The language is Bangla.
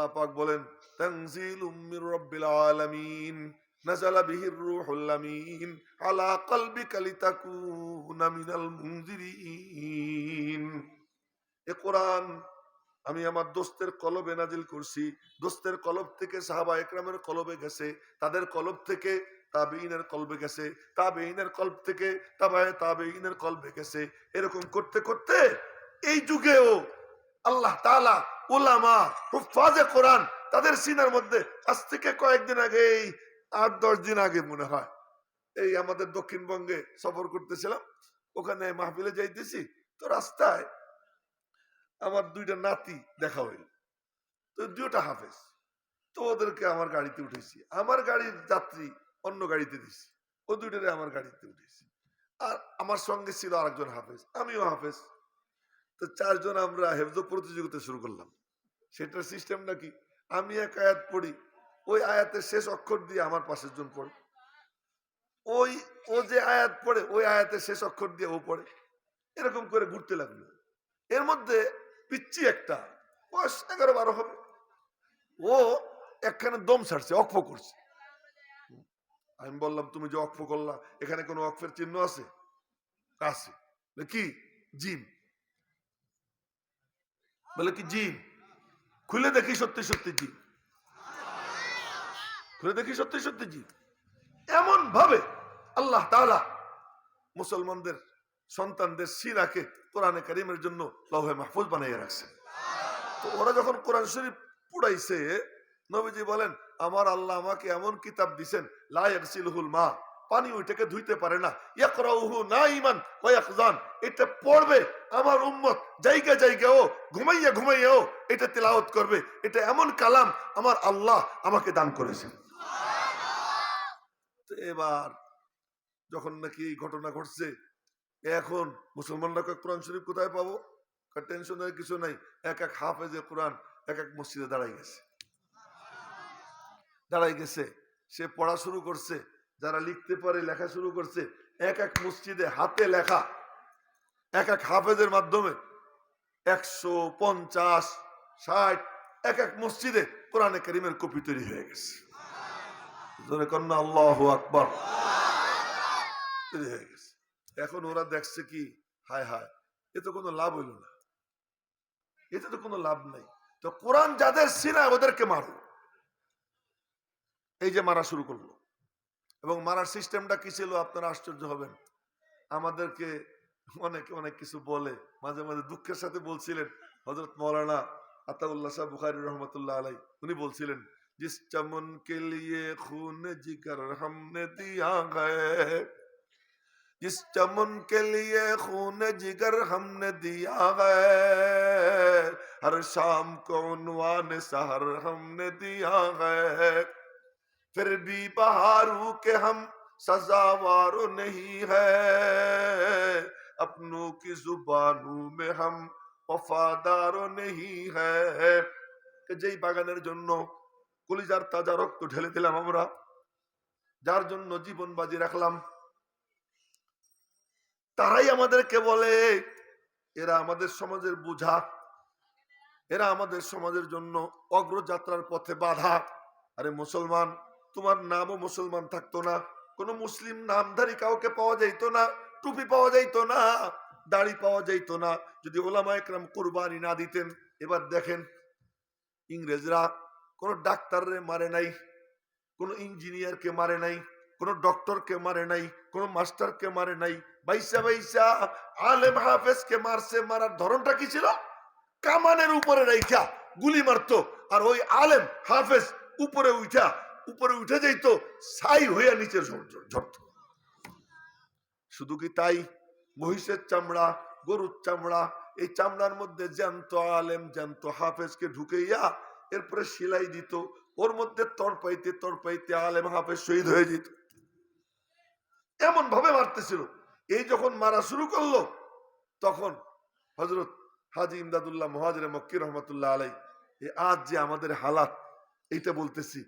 আল্লাহ পাক বলেন তানজিল উম্মির রব্বিল আলামিন নাজালা বিহির রূহুল আমিন, আলা কলবিকা লিতাকুনা মিনাল মুনজিরিন। এ কোরআন আমি আমার দোস্তের কলবে নাজিল করছি। দোস্তের কলব থেকে সাহাবা একরামের কলবে গেছে, তাদের কলব থেকে তাবেইনের কলবে গেছে তাবেইনের কলব থেকে তাবায়ে তাবেইনের কলবে গেছে। এরকম করতে করতে এই যুগেও আল্লাহ তাআলা উলামা হুফাজে কোরআন। তাদের সিনার মধ্যে আজ থেকে কয়েকদিন আগে এই আট, দশ দিন আগে মনে হয়, এই আমাদের দক্ষিণবঙ্গে সফর করতেছিলাম। ওখানে মাহফিলে যাইতেছি, তো রাস্তায় আমার দুইটা নাতি দেখা হইল। তো দুইটা হাফেজ। তো ওদেরকে আমার গাড়িতে উঠেছি আমার গাড়ির যাত্রী অন্য গাড়িতে দিছি। ও দুইটারে আমার গাড়িতে উঠেছি আর আমার সঙ্গে ছিল আরেকজন হাফেজ। আমিও হাফেজ। তো চারজন আমরা হেফজ প্রতিযোগিতা শুরু করলাম। সেটার সিস্টেম নাকি? আমি এক আয়াত পড়ি, ওই আয়াতের শেষ অক্ষর দিয়ে আমার পাশের জন পড়ে। ওই, ও যে আয়াত পড়ে, ওই আয়াতের শেষ অক্ষর দিয়ে ও পড়ে। এরকম করে ঘুরতে লাগল। এর মধ্যে পিচ্ছি একটা, বয়স এগারো বারো হবে। ও একখানে দম ছাড়ছে, অক্ষ করছে। আমি বললাম, তুমি যে অক্ষ করলা, এখানে কোনো অক্ষের চিহ্ন আছে? আছে। কি? জিম। বলে কি জিম? খুলে দেখি সত্যি সত্যি জিম খুলে দেখি সত্যি সত্যি জিম এমন ভাবে আল্লাহ তাআলা মুসলমানদের, সন্তানদের সিরাকে কোরআনে কারিমের জন্য লৌহে মাহফুজ বানাইয়া রাখছে। তো ওরা যখন কোরআন শরীফ পুড়াইছে, নবীজি বলেন, আমার আল্লাহ আমাকে এমন কিতাব দিছেন, লা ইয়াগসিলুহুল মা পানি ওইটাকে ধুইতে পারে না। ইয়াকরাউহু নাইমান ওয়া ইয়াকজান এটা পড়বে আমার উম্মত। জায়গা জায়গাও ঘুমাইয়া ঘুমাইয়াও এটা তেলাওয়াত করবে। এটা এমন কালাম আমার আল্লাহ আমাকে দান করেছেন। এবার যখন নাকি এই ঘটনা ঘটছে, এখন মুসলমানরা কয়, কোরআন শরীফ কোথায় পাবো? টেনশনের কিছু নাই। এক এক হাফেজে কোরআন এক এক মসজিদে দাঁড়াই গেছে। দাঁড়াই গেছে। সে পড়া শুরু করছে। যারা লিখতে পারে, লেখা শুরু করছে, এক এক মসজিদে হাতে লেখা, এক এক হাফেজের মাধ্যমে, একশো পঞ্চাশ, ষাট, এক এক মসজিদে কোরআনে করিমের কপি তৈরি হয়ে গেছে। আকবর। হয়ে গেছে। এখন ওরা দেখছে কি, হায় হায়, এ তো কোনো লাভ হইল না। এতে তো কোনো লাভ নাই। তো কোরআন যাদের সিনায় ওদেরকে মারো। এই যে মারা শুরু করল। এবং মারার সিস্টেমটা কি ছিল আপনারা আশ্চর্য হবেন আমাদেরকে অনেকে অনেক কিছু বলে মাঝে মাঝে দুঃখের সাথে বলছিলেন হজরত মৌলানা আতাউল্লাহ সাহ বুখারি রহমতুল্লাহ আলাই উনি বলছিলেন জিস চমন কে লিয়ে খুন জিগর हमने दिया है जिस चमन के लिए खून जिगर हमने दिया है हर शाम को उनवान सहर हमने दिया है फिर भी बहारू के हम सजावार नहीं है अपनों की जुबानों में हम वफादार नहीं है যেই বাগানের জন্য কলিজার তাজা রক্ত ঢেলে দিলাম আমরা যার জন্য জীবন বাজি রাখলাম তারাই আমাদেরকে বলে এরা আমাদের সমাজের বোঝা এরা আমাদের সমাজের জন্য অগ্রযাত্রার পথে বাধা আরে মুসলমান তোমার নামও মুসলমান থাকতো না, কোনো মুসলিম নামধারী কাউকে পাওয়া যাইতো না, টুপি পাওয়া যাইতো না, দাড়ি পাওয়া যাইতো না। যদি ওলামা একরাম কোরবানি না দিতেন, এবার দেখেন ইংরেজরা কোনো ডাক্তাররে মারে নাই, কোনো ইঞ্জিনিয়ারকে মারে নাই, কোনো ডক্টরকে মারে নাই, কোনো মাস্টারকে মারে নাই, বাইসা বাইসা আলেম হাফেজকে মারছে, মারার ধরনটা কি ছিল? কামানের উপরে রাইখা গুলি মারতো, আর ওই আলেম হাফেজ উপরে উঠা উপরে উঠে যাইত, ছাই হইয়া নিচে ঝরত। শুধু কি তাই? মহিষের চামড়া, গরুর চামড়া, এই চামড়ার মধ্যে জ্যান্ত আলেম, জ্যান্ত হাফেজকে ঢুকেইয়া এরপরে সেলাই দিত। ওর মধ্যে তরপাইতে তরপাইতে আলেম হাফেজ শহীদ হয়ে যেত। এমন ভাবে মারতেছিল। এই যখন মারা শুরু করল, তখন হজরত হাজি ইমদাদুল্লাহ মহাজরে মক্কি রহমতুল্লাহ আলাই আজ যে আমাদের হালাত, এইটা বলতেছি।